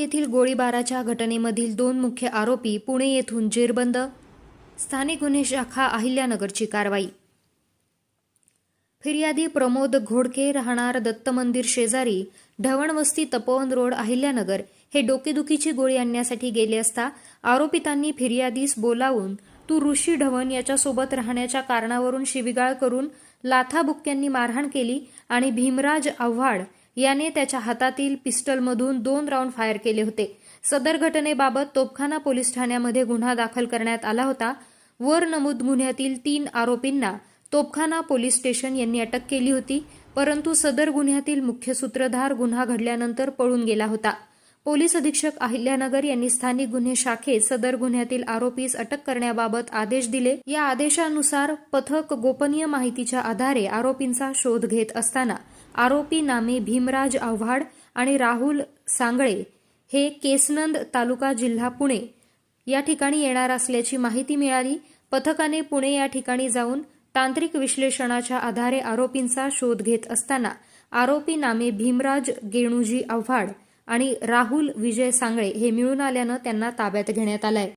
येथील गोळीबाराच्या घटनेमधील दोन मुख्य आरोपी पुणे येथून जेरबंद. स्थानिक गुन्हे शाखा अहिल्यानगरची कारवाई. फिर्यादी प्रमोद घोडके राहणार दत्त मंदिर शेजारी ढवणवस्ती तपोवन रोड अहिल्यानगर हे डोकेदुखीची गोळी आणण्यासाठी गेले असता आरोपितांनी फिर्यादीस बोलावून तू ऋषी ढवण याच्यासोबत राहण्याच्या कारणावरून शिविगाळ करून लाथाबुक्क्यांनी मारहाण केली आणि भीमराज आव्हाड याने त्याच्या हातातील पिस्टलमधून दोन राऊंड फायर केले होते. सदर घटनेबाबत तोपखाना पोलीस ठाण्यामध्ये गुन्हा दाखल करण्यात आला होता. वर नमूद गुन्ह्यातील तीन आरोपींना तोपखाना पोलीस स्टेशन यांनी अटक केली होती परंतु सदर गुन्ह्यातील मुख्य सूत्रधार गुन्हा घडल्यानंतर पळून गेला होता. पोलीस अधीक्षक अहिल्यानगर यांनी स्थानिक गुन्हे शाखेत सदर गुन्ह्यातील आरोपीस अटक करण्याबाबत आदेश दिले. या आदेशानुसार पथक गोपनीय माहितीच्या आधारे आरोपींचा शोध घेत असताना आरोपी नामे भीमराज आव्हाड आणि राहुल सांगळे हे केसनंद तालुका जिल्हा पुणे या ठिकाणी येणार असल्याची माहिती मिळाली. पथकाने पुणे या ठिकाणी जाऊन तांत्रिक विश्लेषणाच्या आधारे आरोपींचा शोध घेत असताना आरोपी नामे भीमराज गेणूजी आव्हाड आणि राहुल विजय सांगळे हे मिळून आल्यानं त्यांना ताब्यात घेण्यात आलंय.